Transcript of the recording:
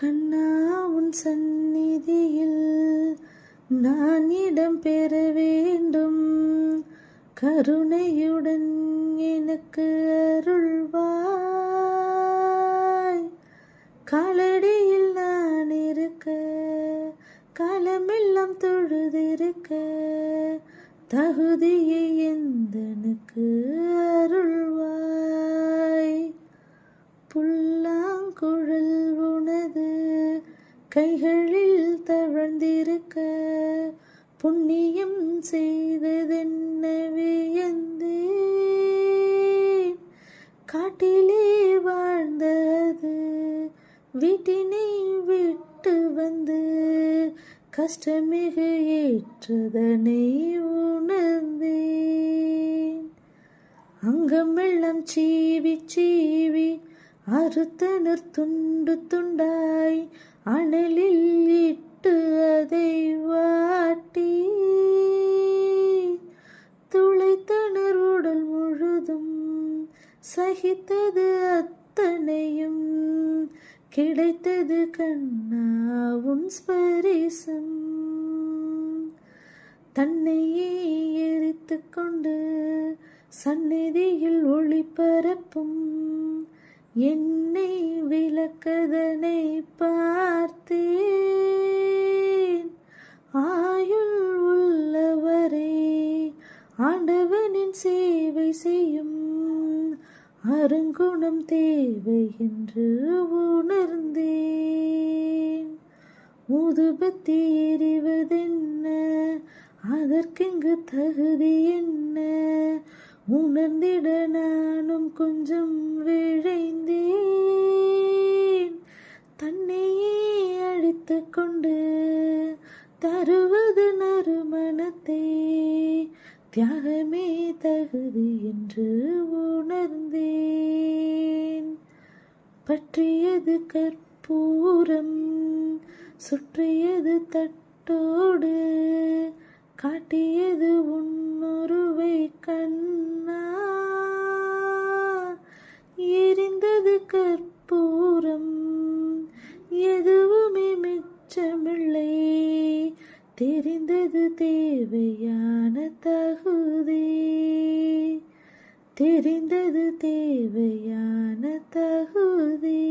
கண்ணா உன் சந்நிதியில் நான் இடம் பெற வேண்டும். கருணையுடன் எனக்கு அருள்வாய். காலடியில் நான் இருக்க காலமெல்லாம் தொழுதிருக்க தகுதியை எந்தனுக்கு கைகளில் தவழ்ந்திருக்க புண்ணியம் செய்ததென்ன வியந்தேன் காட்டிலே வாழ்ந்தது வீட்டினை விட்டு வந்து கஷ்டமிகு ஏற்றதனை உணர்ந்தேன். அங்கமெல்லாம் சீவி சீவி அறுத்தனர் துண்டு துண்டாய் அனலில் இட்டு அதை வாட்டி துளைத்தனர் உடல் முழுதும் சகித்தது அத்தனையும் கிடைத்தது கண்ணாவும் ஸ்பரிசம். தன்னையே எரித்து கொண்டு சந்நிதியில் ஒளி பரப்பும் என்னை விளக்கதனை பார்த்தேன். ஆயுள் உள்ளவரே ஆண்டவனின் சேவை செய்யும் அருங்குணம் தேவை என்று உணர்ந்தேன். முதுபத்தி எறிவதென்ன அதற்கெங்கு தகுதி என்ன? உணர்ந்திட நானும் கொஞ்சம் விழைந்தேன் தன்னையே அழித்து கொண்டு தருவது நறுமணத்தை. தியாகமே தகுதி என்று உணர்ந்தேன். பற்றியது கற்பூரம் சுற்றியது தட்டோடு காட்டியது உன்னுருவை கண்ணா. எரிந்தது கற்பூரம் எது தமிழை தெரிந்தது தேவையான தகுதி. தெரிந்தது தேவையான தகுதி.